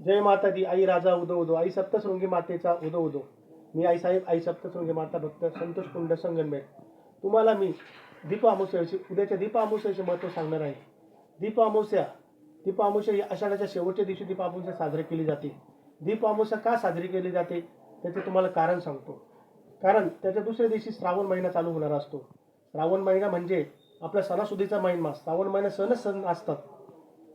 जय माता दी आई राजा उदो उदो. आई सप्तशृंगी मातेचा उदो उदो. मी आई साहेब आई सप्तशृंगी माता भक्त संतोष कुंड संगनमेर तुम्हाला मी दीप उद्याच्या दीप महत्त्व सांगणार आहे. दीप अमावस्या दीप अमावस्या ही आषाढाच्या शेवटच्या दिवशी दीप अमावस्या साजरी केली जाते. दीप अमावस्या का साजरी केली जाते? त्याचे तुम्हाला कारण सांगतो. कारण त्याच्या दुसऱ्या दिवशी श्रावण महिना चालू होणार असतो. श्रावण महिना म्हणजे आपल्या सणासुदीचा महिना श्रावण महिना सणच सण असतात.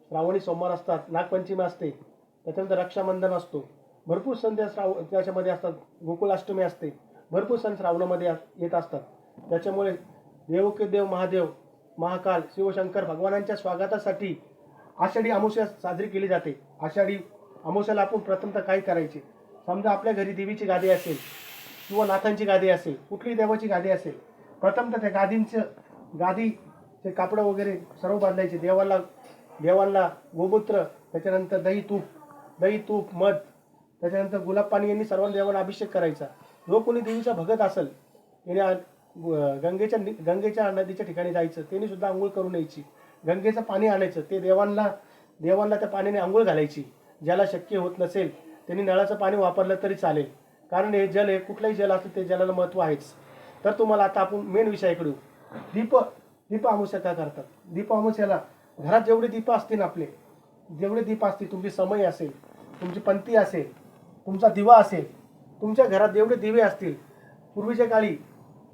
श्रावणी सोमवार असतात नागपंचमी असते. त्याच्यानंतर रक्षाबंधन असतो. भरपूर सण त्या श्राव त्याच्यामध्ये असतात. गोकुळाष्टमी असते. भरपूर सण श्रावणामध्ये येत असतात. त्याच्यामुळे देव के देव महादेव महाकाल शिवशंकर भगवानांच्या स्वागतासाठी आषाढी अमावस्या साजरी केली जाते. आषाढी अमावस्याला आपण प्रथमतः काय करायचे? समजा आपल्या घरी देवीची गादी असेल किंवा नाथांची गादी असेल कुठलीही देवाची गादी असेल प्रथमतः त्या गादींचं गादीचे कापडं वगैरे सर्व बांधायचे. देवाला देवांना गोमूत्र त्याच्यानंतर दही तूप दही तूप मध. त्याच्यानंतर गुलाब पाणी यांनी सर्वांना देवाला अभिषेक करायचा. जो कोणी देवीचा भगत असेल त्याने ग- गंगेच्या नि- गंगेच्या नदीच्या ठिकाणी जायचं त्याने सुद्धा आंघोळ करून यायची गंगेचं पाणी आणायचं ते देवांना देवांना त्या पाण्याने आंघोळ घालायची. ज्याला शक्य होत नसेल त्यांनी नळाचं पाणी वापरलं तरी चालेल. कारण हे जल हे कुठलंही जल असतं ते जलाला महत्त्व आहेच. तर तुम्हाला आता आपण मेन विषयाकडे दीप दीप अमावस्या का करतात. दीप अमावस्याला घरात जेवढे दीप असतील आपले जेवढे दीप असतील तुमची समय असेल तुमची पंथी असेल तुमचा दिवा असेल तुमच्या घरात जेवढे दिवे असतील पूर्वीच्या काळी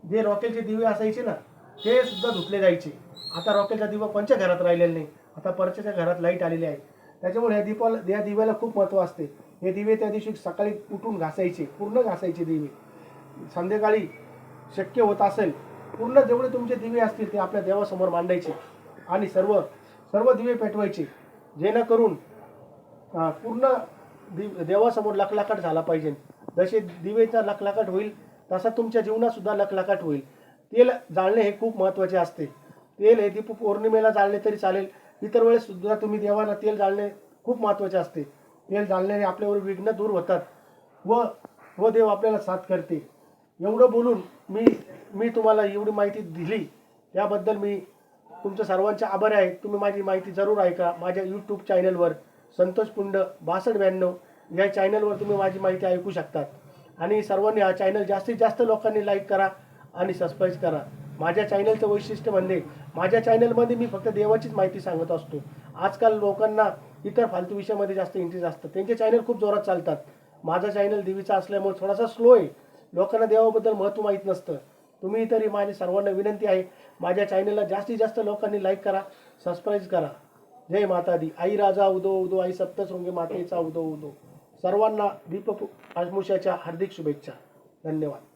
जे रॉकेलचे दिवे असायचे ना ते सुद्धा धुतले जायचे. आता रॉकेलचा दिवा पंच घरात राहिलेला नाही? आता परच्याच्या घरात लाइट आलेली आहे. त्याच्यामुळे ह्या दीपाला या दिव्याला खूप महत्त्व असते. हे दिवे त्या दिवशी सकाळी उठून घासायचे पूर्ण घासायचे दिवे. संध्याकाळी शक्य होत असेल पूर्ण जेवढे तुमचे दिवे असतील ते आपल्या देवासमोर मांडायचे आणि सर्व सर्व दिवे पेटवायचे. जेणेकरून पूर्ण दिव देवासमोर लखलखाट झाला पाहिजे. जसे दिवेचा लखलखाट होईल तसा तुमच्या जीवनातसुद्धा सुद्धा होईल. तेल जाळणे हे खूप महत्त्वाचे असते. तेल हे दीप पौर्णिमेला जाळले तरी चालेल. इतर वेळेस सुद्धा तुम्ही देवाला तेल जाळणे खूप महत्त्वाचे असते. तेल जाळण्याने आपल्यावर विघ्न दूर होतात व व देव आपल्याला साथ करते. एवढं बोलून मी मी तुम्हाला एवढी माहिती दिली. त्याबद्दल मी तुमचं सर्वांचे आभार आहे. तुम्ही माझी माहिती जरूर ऐका. माझ्या यूट्यूब चॅनलवर संतोष पुंड बासष्ट ब्याण्णव या चॅनलवर तुम्ही माझी माहिती ऐकू शकतात. आणि सर्वांनी हा चॅनल जास्तीत जास्त लोकांनी लाईक करा आणि सबस्क्राईब करा. माझ्या चॅनलचं वैशिष्ट्य म्हणजे माझ्या चॅनलमध्ये मी फक्त देवाचीच माहिती सांगत असतो. आजकाल लोकांना इतर फालतू विषयामध्ये जास्त इंटरेस्ट असतं. त्यांचे चॅनल खूप जोरात चालतात. माझा चॅनल देवीचा असल्यामुळे थोडासा स्लो आहे. लोकांना देवाबद्दल महत्त्व माहीत नसतं. तुम्ही तरी माझी सर्वांना विनंती आहे माझ्या चॅनलला जास्तीत जास्त लोकांनी लाईक करा सबस्क्राईब करा. जय माता दी आई राजा उदो उदो आई सप्तशृंगी मातेचा उदो उदो. सर्वांना दीप आजमुशाच्या हार्दिक शुभेच्छा. धन्यवाद.